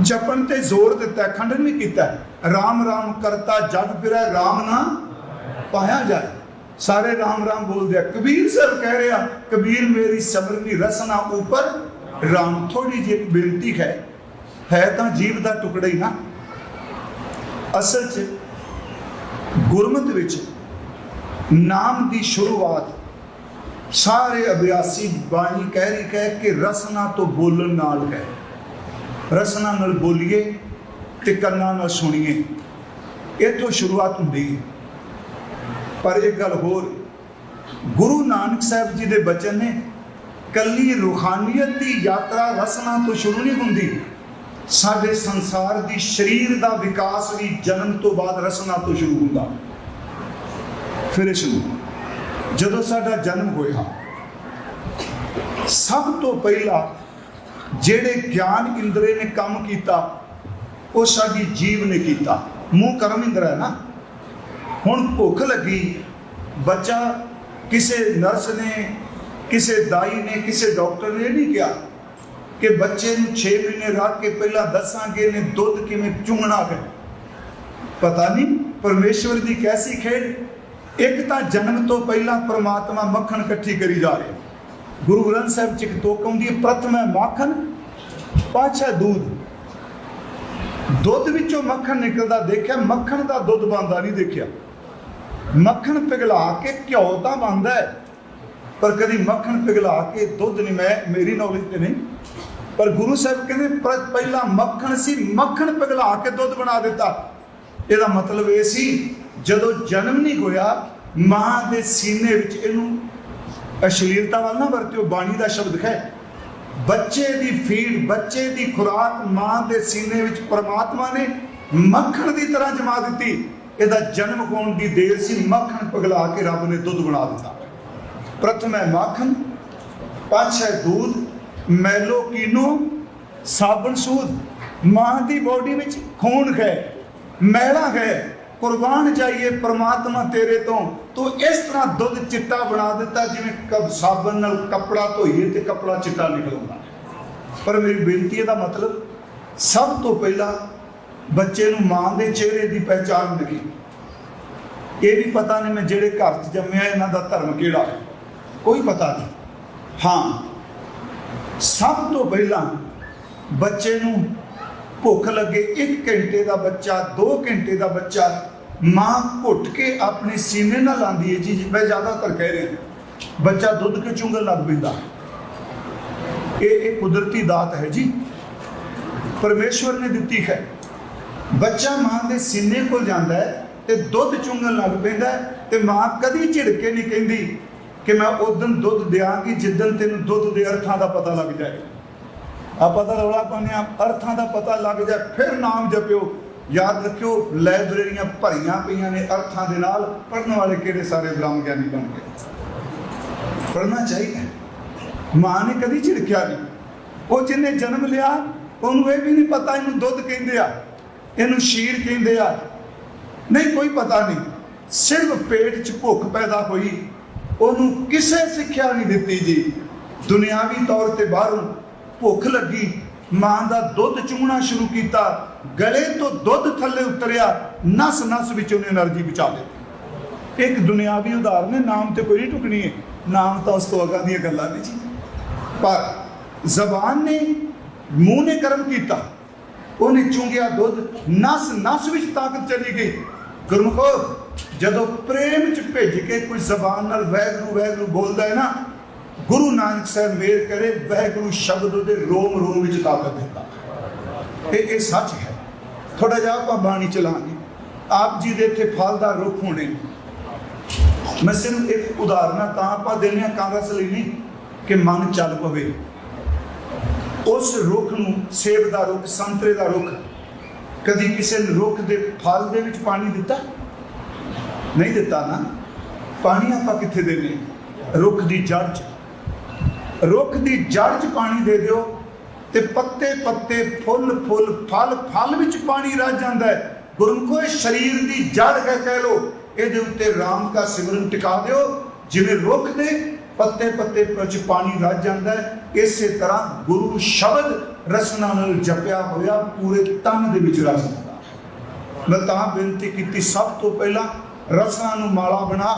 ਜਪਣ ਤੇ ਜ਼ੋਰ ਦਿੱਤਾ, ਖੰਡਨ ਵੀ ਕੀਤਾ। ਰਾਮ ਰਾਮ ਕਰਤਾ, ਜਗ ਫਿਰੈ, ਰਾਮ ਨਾ ਪਾਇਆ ਜਾਏ। ਸਾਰੇ ਰਾਮ ਰਾਮ ਬੋਲਦੇ ਆ, ਕਬੀਰ ਸਾਹਿਬ ਕਹਿ ਰਿਹਾ, ਕਬੀਰ ਮੇਰੀ ਸਮਰਨੀ ਰਸਨਾ ਉਪਰ, ਰਾਮ ਥੋੜੀ ਜਿਹੀ ਬੇਨਤੀ ਹੈ। ਹੈ ਤਾਂ ਜੀਵ ਦਾ ਟੁਕੜਾ ਹੀ ਨਾ। ਅਸਲ 'ਚ ਗੁਰਮਤ ਵਿੱਚ ਨਾਮ ਦੀ ਸ਼ੁਰੂਆਤ ਸਾਰੇ ਅਭਿਆਸੀ ਬਾਣੀ ਕਹਿ ਰਹੀ ਕਹਿ ਕਿ ਰਸਨਾ ਤੋਂ ਬੋਲਣ ਨਾਲ ਹੈ। ਰਸਨਾ ਨਾਲ ਬੋਲੀਏ ਤੇ ਕੰਨਾਂ ਨਾਲ ਸੁਣੀਏ। ਇੱਥੋਂ ਸ਼ੁਰੂਆਤ ਹੁੰਦੀ ਹੈ। ਪਰ ਇੱਕ ਗੱਲ ਹੋਰ, ਗੁਰੂ ਨਾਨਕ ਸਾਹਿਬ ਜੀ ਦੇ ਬਚਨ ਨੇ ਕੱਲੀ ਰੂਹਾਨੀਅਤ ਦੀ ਯਾਤਰਾ ਰਸਨਾ ਤੋਂ ਸ਼ੁਰੂ ਨਹੀਂ ਹੁੰਦੀ। ਸਾਡੇ ਸੰਸਾਰ ਦੀ ਸਰੀਰ ਦਾ ਵਿਕਾਸ ਵੀ ਜਨਮ ਤੋਂ ਬਾਅਦ ਰਸਨਾ ਤੋਂ ਸ਼ੁਰੂ ਹੁੰਦਾ। ਫਿਰ ਇਸ ਨੂੰ, ਜਦੋਂ ਸਾਡਾ ਜਨਮ ਹੋਇਆ, ਸਭ ਤੋਂ ਪਹਿਲਾਂ ਜਿਹੜੇ ਗਿਆਨ ਇੰਦਰੇ ਨੇ ਕੰਮ ਕੀਤਾ, ਉਹ ਸਾਡੀ ਜੀਵ ਨੇ ਕੀਤਾ। ਮੂੰਹ ਕਰਮ ਇੰਦਰਾ ਹੈ ਨਾ? ਹੁਣ ਭੁੱਖ ਲੱਗੀ, ਬੱਚਾ ਕਿਸੇ ਨਰਸ ਨੇ, ਕਿਸੇ ਦਾਈ ਨੇ, ਕਿਸੇ ਡਾਕਟਰ ਨੇ ਨਹੀਂ ਕਿਹਾ ਕਿ ਬੱਚੇ ਨੂੰ 6 ਮਹੀਨੇ ਰੱਖ ਕੇ ਪਹਿਲਾਂ ਦੱਸਾਂਗੇ ਨੇ ਦੁੱਧ ਕਿਵੇਂ ਚੁੰਗਣਾ ਹੈ ਪਤਾ ਨਹੀਂ ਪਰਮੇਸ਼ਵਰ ਦੀ ਕੈਸੀ ਖੇਡ। ਇੱਕ ਤਾਂ ਜਨਮ ਤੋਂ ਪਹਿਲਾਂ ਪ੍ਰਮਾਤਮਾ ਮੱਖਣ ਇਕੱਠੀ ਕਰੀ ਜਾ ਰਿਹਾ। ਗੁਰੂ ਗ੍ਰੰਥ ਸਾਹਿਬ ਚ ਇੱਕ ਤੋਕ ਆਉਂਦੀ ਹੈ, ਪ੍ਰਥਮ ਹੈ ਮੱਖਣ, ਪਾਛਾ ਦੁੱਧ। ਦੁੱਧ ਵਿੱਚੋਂ ਮੱਖਣ ਨਿਕਲਦਾ ਦੇਖਿਆ, ਮੱਖਣ ਦਾ ਦੁੱਧ ਬਣਦਾ ਨਹੀਂ ਦੇਖਿਆ। ਮੱਖਣ ਪਿਘਲਾ ਕੇ ਘਿਓ ਤਾਂ ਬਣਦਾ ਹੈ, ਪਰ ਕਦੀ ਮੱਖਣ ਪਿਘਲਾ ਕੇ ਦੁੱਧ ਨਹੀਂ, ਮੈਂ, ਮੇਰੀ ਨੌਲੇਜ ਤੇ ਨਹੀਂ। ਪਰ ਗੁਰੂ ਸਾਹਿਬ ਕਹਿੰਦੇ, ਪਰ- ਪਹਿਲਾਂ ਮੱਖਣ ਸੀ, ਮੱਖਣ ਪਿਘਲਾ ਕੇ ਦੁੱਧ ਬਣਾ ਦਿੱਤਾ। ਇਹਦਾ ਮਤਲਬ ਇਹ ਸੀ, ਜਦੋਂ ਜਨਮ ਨਹੀਂ ਹੋਇਆ ਮਾਂ ਦੇ ਸੀਨੇ ਵਿੱਚ ਇਹਨੂੰ ਅਸ਼ਲੀਲਤਾ ਵੱਲ ਨਾ ਵਰਤਿਓ, ਬਾਣੀ ਦਾ ਸ਼ਬਦ ਹੈ ਬੱਚੇ ਦੀ ਫੀਡ, ਬੱਚੇ ਦੀ ਖੁਰਾਕ ਮਾਂ ਦੇ ਸੀਨੇ ਵਿੱਚ ਪਰਮਾਤਮਾ ਨੇ ਮੱਖਣ ਦੀ ਤਰ੍ਹਾਂ ਜਮਾ ਦਿੱਤੀ। ਇਹਦਾ ਜਨਮ ਹੋਣ ਦੀ ਦੇਰ ਸੀ, ਮੱਖਣ ਪਗਲਾ ਕੇ ਰੱਬ ਨੇ ਦੁੱਧ ਬਣਾ ਦਿੱਤਾ। ਪ੍ਰਥਮ ਹੈ ਮੱਖਣ, ਪੰਜ ਹੈ ਦੁੱਧ ਮੈਲੋ ਕੀਨੋ ਸਾਬਣ ਸੂਦ। ਮਾਂ ਦੀ ਬੋਡੀ ਵਿੱਚ ਖੂਨ ਹੈ ਮੈਲਾ ਹੈ ਕੁਰਬਾਨ ਜਾਈਏ ਪ੍ਰਮਾਤਮਾ ਤੇਰੇ ਤੋਂ, ਤੂੰ ਇਸ ਤਰ੍ਹਾਂ ਦੁੱਧ ਚਿੱਟਾ ਬਣਾ ਦਿੱਤਾ ਜਿਵੇਂ ਕਬ ਸਾਬਣ ਨਾਲ ਕੱਪੜਾ ਧੋਈਏ ਤੇ ਕੱਪੜਾ ਚਿੱਟਾ ਨਿਕਲਦਾ ਪਰ ਮੇਰੀ ਬੇਨਤੀ ਇਹਦਾ ਮਤਲਬ ਸਭ ਤੋਂ ਪਹਿਲਾਂ ਬੱਚੇ ਨੂੰ ਮਾਂ ਦੇ ਚਿਹਰੇ ਦੀ ਪਹਿਚਾਣ ਮਿਲੀ ਇਹ ਵੀ ਪਤਾ ਨਹੀਂ ਮੈਂ ਜਿਹੜੇ ਘਰ 'ਚ ਜੰਮਿਆ, ਇਹਨਾਂ ਦਾ ਧਰਮ ਕਿਹੜਾ ਹੈ। ਕੋਈ ਪਤਾ ਨਹੀਂ। ਹਾਂ, ਸਭ ਤੋਂ ਪਹਿਲਾਂ ਬੱਚੇ ਨੂੰ ਭੁੱਖ ਲੱਗੇ 1 ਘੰਟੇ ਦਾ ਬੱਚਾ 2 ਘੰਟੇ ਦਾ ਬੱਚਾ ਮਾਂ ਘੁੱਟ ਕੇ ਆਪਣੇ ਸੀਨੇ ਨਾਲ ਲਾਂਦੀ ਹੈ ਜੀ ਮੈਂ ਜ਼ਿਆਦਾਤਰ ਕਹਿ ਰਿਹਾ। ਬੱਚਾ ਦੁੱਧ ਕੇ ਚੁੰਗਣ ਲੱਗ ਪੈਂਦਾ। ਇਹ ਇਹ ਕੁਦਰਤੀ ਦਾਤ ਹੈ ਜੀ। ਪਰਮੇਸ਼ਵਰ ਨੇ ਦਿੱਤੀ ਹੈ। ਬੱਚਾ ਮਾਂ ਦੇ ਸੀਨੇ ਕੋਲ ਜਾਂਦਾ ਹੈ ਤੇ ਦੁੱਧ ਚੁੰਗਣ ਲੱਗ ਪੈਂਦਾ ਤੇ ਮਾਂ ਕਦੀ ਝਿੜਕੇ ਨਹੀਂ ਕਹਿੰਦੀ ਕਿ ਮੈਂ ਉਦੋਂ ਦੁੱਧ ਦਿਆਂਗੀ ਜਿੱਦਣ ਤੈਨੂੰ ਦੁੱਧ ਦੇ ਅਰਥਾਂ ਦਾ ਪਤਾ ਲੱਗ ਜਾਏ। ਆਪਾਂ ਤਾਂ ਰੌਲਾ ਪਾਉਂਦੇ ਆ ਅਰਥਾਂ ਦਾ ਪਤਾ ਲੱਗ ਜਾਏ, ਫਿਰ ਨਾਮ ਜਪਿਓ। ਯਾਦ ਰੱਖਿਓ, ਲਾਇਬ੍ਰੇਰੀਆਂ ਭਰੀਆਂ ਪਈਆਂ ਨੇ ਅਰਥਾਂ ਦੇ ਨਾਲ ਪੜਨ ਵਾਲੇ ਕਿਹੜੇ ਸਾਰੇ ਬ੍ਰਹਮ ਗਿਆਨੀ ਬਣ ਗਏ? ਪੜਨਾ ਚਾਹੀਦਾ ਮਾਂ ਨੇ ਕਦੀ ਝਿੜਕਿਆ ਨਹੀਂ। ਉਹ ਜਿਹਨੇ ਜਨਮ ਲਿਆ, ਉਹਨੂੰ ਇਹ ਵੀ ਨਹੀਂ ਪਤਾ, ਇਹਨੂੰ ਦੁੱਧ ਕਹਿੰਦੇ ਆ, ਇਹਨੂੰ ਸ਼ੀਰ ਕਹਿੰਦੇ ਆ। ਨਹੀਂ, ਕੋਈ ਪਤਾ ਨਹੀਂ। ਸਿਰਫ ਪੇਟ 'ਚ ਭੁੱਖ ਪੈਦਾ ਹੋਈ। ਉਹਨੂੰ ਕਿਸੇ ਸਿੱਖਿਆ ਨਹੀਂ ਦਿੱਤੀ ਜੀ। ਦੁਨਿਆਵੀ ਤੌਰ ਤੇ ਬਾਹਰੋਂ ਭੁੱਖ ਲੱਗੀ। ਮਾਂ ਦਾ ਦੁੱਧ ਚੂਹਣਾ ਸ਼ੁਰੂ ਕੀਤਾ, ਗਲੇ ਤੋਂ ਦੁੱਧ ਥੱਲੇ ਉਤਰਿਆ, ਨਸ ਨਸ ਵਿੱਚ ਉਹਨੇ એનર્ਜੀ ਬਚਾ ਲਈ। ਇੱਕ ਦੁਨਿਆਵੀ ਉਦਾਹਰਨ ਹੈ, ਨਾਮ ਤੇ ਕੋਈ ਨਹੀਂ ਟੁਕਣੀ ਹੈ। ਨਾਮ ਤਾਂ ਉਸ ਤੋਂ ਅਗਾਂ ਦੀਆਂ ਗੱਲਾਂ ਨਹੀਂ ਜੀ। ਪਰ ਜ਼ਬਾਨ ਨੇ, ਮੂੰਹ ਨੇ ਕਰਮ ਕੀਤਾ। ਉਹਨੇ ਚੁੰਗਿਆ ਦੁੱਧ, ਨਸ ਨਸ ਵਿੱਚ ਤਾਕਤ ਚਲੀ ਗਈ। ਗੁਰਮੁਖੋ, ਜਦੋਂ ਪ੍ਰੇਮ ਚ ਭਿੱਜ ਕੇ ਕੋਈ ਜ਼ਬਾਨ ਨਾਲ ਵੈਗਰੂ ਵੈਗਰੂ ਬੋਲਦਾ ਹੈ ਨਾ ਨਾਨਕ ਸਾਹਿਬ ਮੇਰ ਕਰੇ ਵੈਗਰੂ ਸ਼ਬਦ ਉਹਦੇ ਰੋਮ ਰੋਮ ਵਿੱਚ ਤਾਕਤ ਦਿੰਦਾ। ਇਹ ਇਹ ਸੱਚ ਹੈ। ਥੋੜਾ ਜਿਹਾ ਆਪਾਂ ਬਾਣੀ ਚਲਾਂਗੇ। ਆਪ ਜੀ ਦੇ ਇੱਥੇ ਫਲਦਾਰ ਰੁੱਖ ਹੋਣੇ। ਮੈਂ ਸਿਰਫ ਇੱਕ ਉਦਾਹਰਨ ਤਾਂ ਆਪਾਂ ਦਿੰਦੇ ਕਾਂਗਰਸ ਲਈ ਨਹੀਂ, ਕਿ ਮਨ ਚੱਲ ਪਵੇ। ਉਸ ਰੁੱਖ ਨੂੰ ਸੇਬ ਦਾ ਰੁੱਖ, ਸੰਤਰੇ ਦਾ ਰੁੱਖ, ਕਦੀ ਕਿਸੇ ਰੁੱਖ ਦੇ ਫਲ ਦੇ ਵਿੱਚ ਪਾਣੀ ਦਿੱਤਾ? ਨਹੀਂ ਦਿੱਤਾ ਨਾ। ਪਾਣੀ ਆਪਾਂ ਕਿੱਥੇ ਦੇਣੇ ਰੁੱਖ ਦੀ ਜੜ 'ਚ। ਰੁੱਖ ਦੀ ਜੜ 'ਚ ਪਾਣੀ ਦੇ ਦਿਓ ਤੇ ਪੱਤੇ ਪੱਤੇ, ਫੁੱਲ ਫੁੱਲ, ਫਲ ਫਲ ਵਿੱਚ ਪਾਣੀ ਰਹਿ ਜਾਂਦਾ ਹੈ। ਗੁਰਮੁਖੋ ਇਹ ਸਰੀਰ ਦੀ ਜੜ ਹੈ ਕਹਿ ਲੋ ਇਹਦੇ ਉੱਤੇ ਰਾਮ ਦਾ ਸਿਮਰਨ ਟਿਕਾ ਦਿਓ। ਜਿਵੇਂ ਰੁੱਖ ਦੇ ਪੱਤੇ ਪੱਤੇ ਵਿੱਚ ਪਾਣੀ ਰਹਿ ਜਾਂਦਾ ਹੈ, ਇਸੇ ਤਰ੍ਹਾਂ ਗੁਰੂ ਸ਼ਬਦ ਰਸਨਾ ਨਾਲ ਜਪਿਆ ਹੋਇਆ ਪੂਰੇ ਤਨ ਦੇ ਵਿੱਚ ਰਸ ਹੁੰਦਾ ਮੈਂ ਤਾਂ ਬੇਨਤੀ ਕੀਤੀ, ਸਭ ਤੋਂ ਪਹਿਲਾਂ ਰਸਨਾ ਨੂੰ ਮਾਲਾ ਬਣਾ